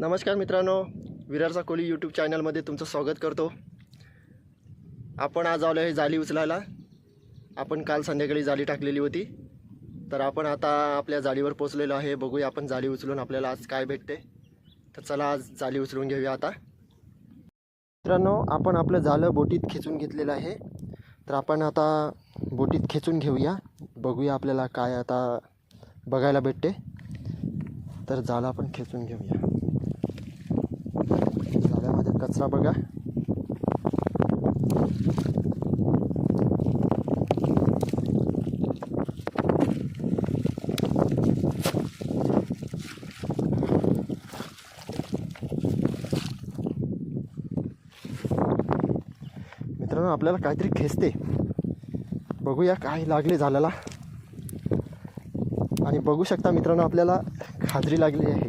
नमस्कार मित्रांनो विरारचा कोली यूट्यूब चॅनलमध्ये तुमचं स्वागत करतो. आपण आज आलो आहे जाळी उचलायला. आपण काल संध्याकाळी जाळी टाकलेली होती. तर आपण आता आपल्या जाळीवर पोचलेलो आहे. बघूया आपण जाळी उचलून आपल्याला आज काय भेटते. तर चला आज जाळी उचलून घेऊया आता. मित्रांनो आपण आपलं जालं बोटीत खेचून घेतलेलं आहे. तर आपण आता बोटीत खेचून घेऊया. बघूया आपल्याला काय आता बघायला भेटते. तर जाळं आपण खेचून घेऊया जाळ्यामध्ये कचरा बघा. मित्रांनो आपल्याला काहीतरी खेचते. बघूया काय लागले झालेला आणि बघू शकता मित्रांनो आपल्याला खाजरी लागली आहे.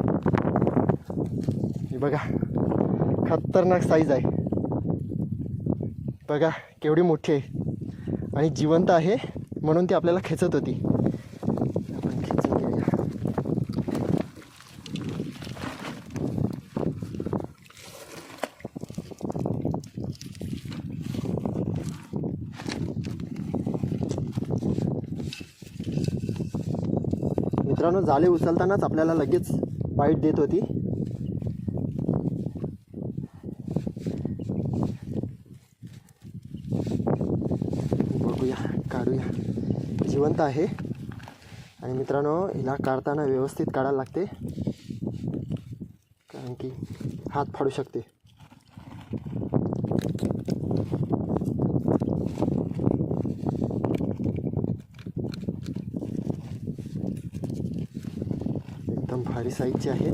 बघा. खतरनाक साईज आहे. बघा केवढी मोठी आहे. आणि जिवंत आहे म्हणून ती आपल्याला खेचत होती. आपण खेचून घेऊया. मित्रांनो जाले उचलतानाच आपल्याला लगेच बाईट देत होती. बघूया काढूया. जिवंत आहे. आणि मित्रांनो हिला काढताना व्यवस्थित काढायला लागते. कारण की हात फाडू शकते. एकदम भारी साईजची आहे.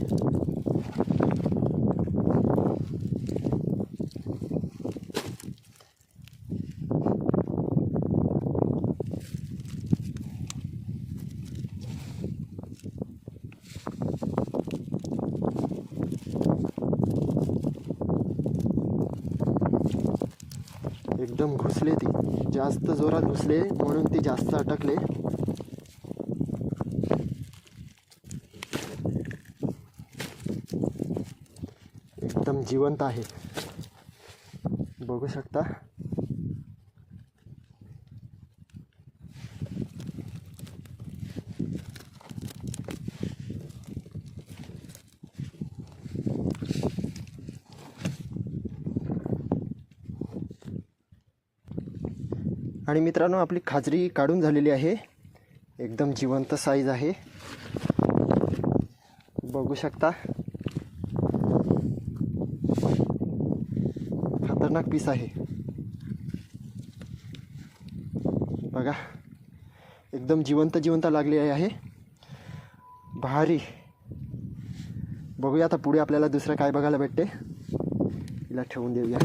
एकदम घुसले ती. जास्त जोरात घुसले म्हणून ती जास्त अटकले. एकदम जिवंत आहे. बघू शकता. आणि मित्रांनो आपली खाजरी काढून झालेली आहे. एकदम जिवंत साईज आहे. बघू शकता. खतरनाक पीस आहे. बघा. एकदम जिवंत जिवंत लागली आहे. भारी. बघूया आता पुढे आपल्याला दुसरं काय बघायला भेटते. हिला ठेवून देऊया.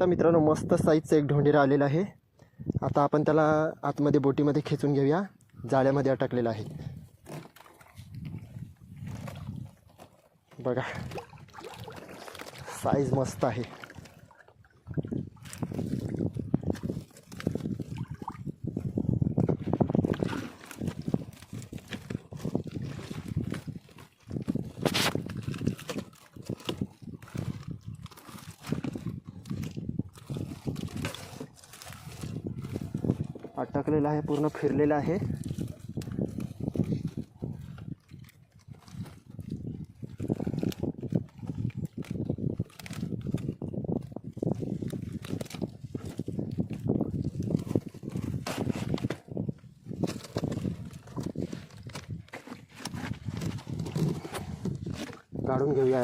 आता मित्रांनो मस्त साईजचं एक ढोंडेरा आलेला आहे. आता आपण त्याला आतमध्ये बोटीमध्ये खेचून घेऊया. जाळ्यामध्ये अटकलेला आहे. बघा. साईज मस्त आहे. अटकलेला आहे पूर्ण फिरलेला आहे. काढून घेऊया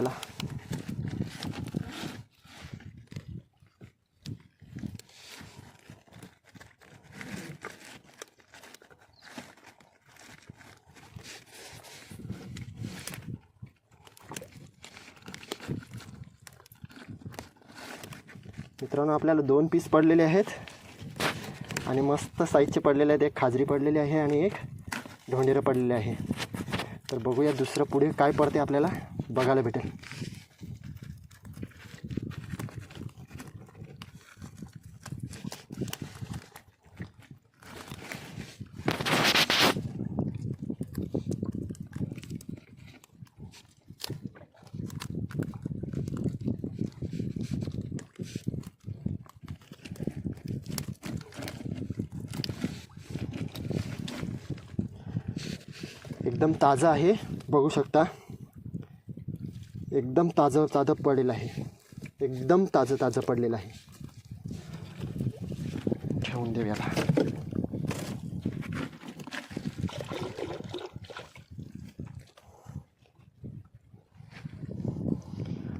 मित्रांनो आपल्याला दोन पीस पडलेले आहेत. आणि मस्त साईजचे पडलेले आहेत. एक खाजरी पडलेली आहे आणि एक ढोंडेरं पडलेले आहे. तर बघूया दुसरं पुढे काय पडते आपल्याला. बघायला भेटेल. एकदम ताजं आहे. बघू शकता. एकदम ताजं ताजं पडलेलं आहे. एकदम ताजं ताजं पडलेलं आहे. ठेवून देऊ याला.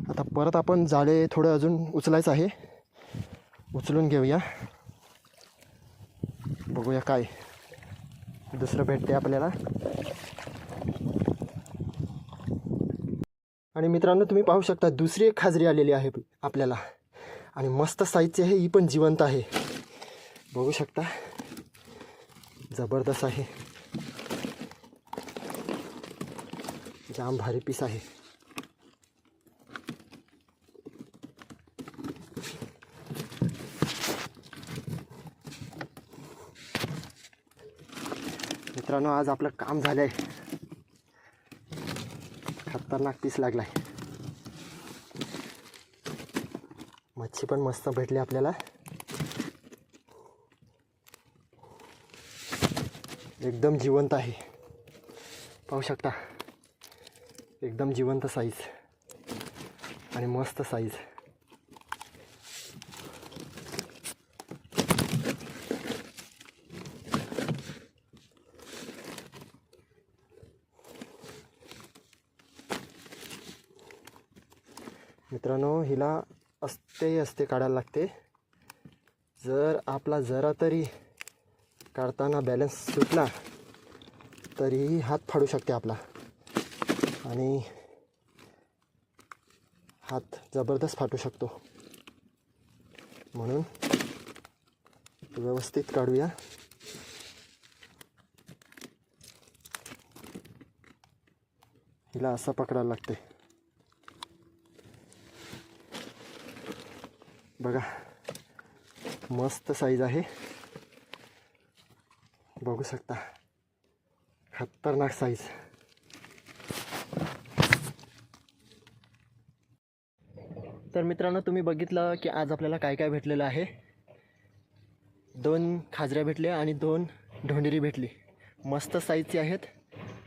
आता परत आपण जाळे थोडं अजून उचलायचं आहे. उचलून घेऊया. बघूया काय दुसरं भेटते आपल्याला. आणि मित्रांनो तुम्ही पाहू शकता दुसरी एक खाजरी आलेली आहे आपल्याला. आणि मस्त साहित्य आहे ही पण जिवंत आहे. बघू शकता जबरदस्त आहे. जाम भारी पीस आहे. मित्रांनो आज आपलं काम झालं आहे खतरनाक पीस लागलाय. मच्छी पण मस्त भेटली आपल्याला. एकदम जिवंत आहे. पाहू शकता. एकदम जिवंत साईज आणि मस्त साईज मित्रांनो हिला असते असते काढायला लागते. जर आपला जरा तरी काढताना बॅलन्स सुटला तरीही हात फाडू शकते आपला. आणि हात जबरदस्त फाटू शकतो. म्हणून व्यवस्थित काढूया. हिला असं पकडायला लागते. बघा मस्त साईज आहे. बघू शकता खतरनाक साईज तर मित्रांनो तुम्ही बघितलं की आज आपल्याला काय काय भेटलेलं आहे. दोन खाजऱ्या भेटल्या आणि दोन ढोंडेरी भेटली. मस्त साईजची आहेत.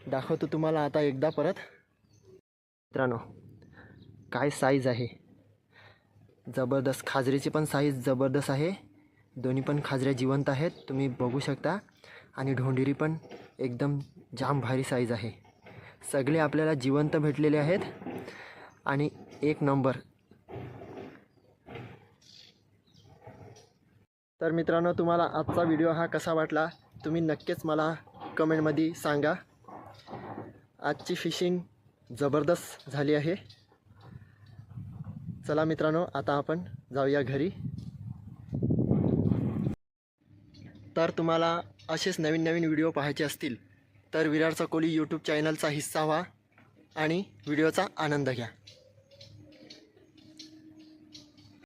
दाखवतो तुम्हाला आता एकदा परत. मित्रांनो काय साईज आहे? जबरदस्त खाजरीची पण साईज जबरदस्त आहे. दोन्ही पण खाजऱ्या जिवंत आहेत. तुम्ही बघू शकता. आणि ढोंडेरी पण एकदम जाम भारी साईज आहे. सगळे आपल्याला जिवंत भेटलेले आहेत. आणि एक नंबर तर मित्रांनो तुम्हाला आजचा व्हिडिओ हा कसा वाटला? तुम्ही नक्कीच मला कमेंटमध्ये सांगा. आजची फिशिंग जबरदस्त झाली आहे. चला मित्रांनो आता आपण जाऊया घरी. तर तुम्हाला असेच नवीन नवीन व्हिडिओ पाहायचे असतील तर विराट चकोली यूट्यूब चॅनलचा हिस्सा व्हा आणि व्हिडिओचा आनंद घ्या.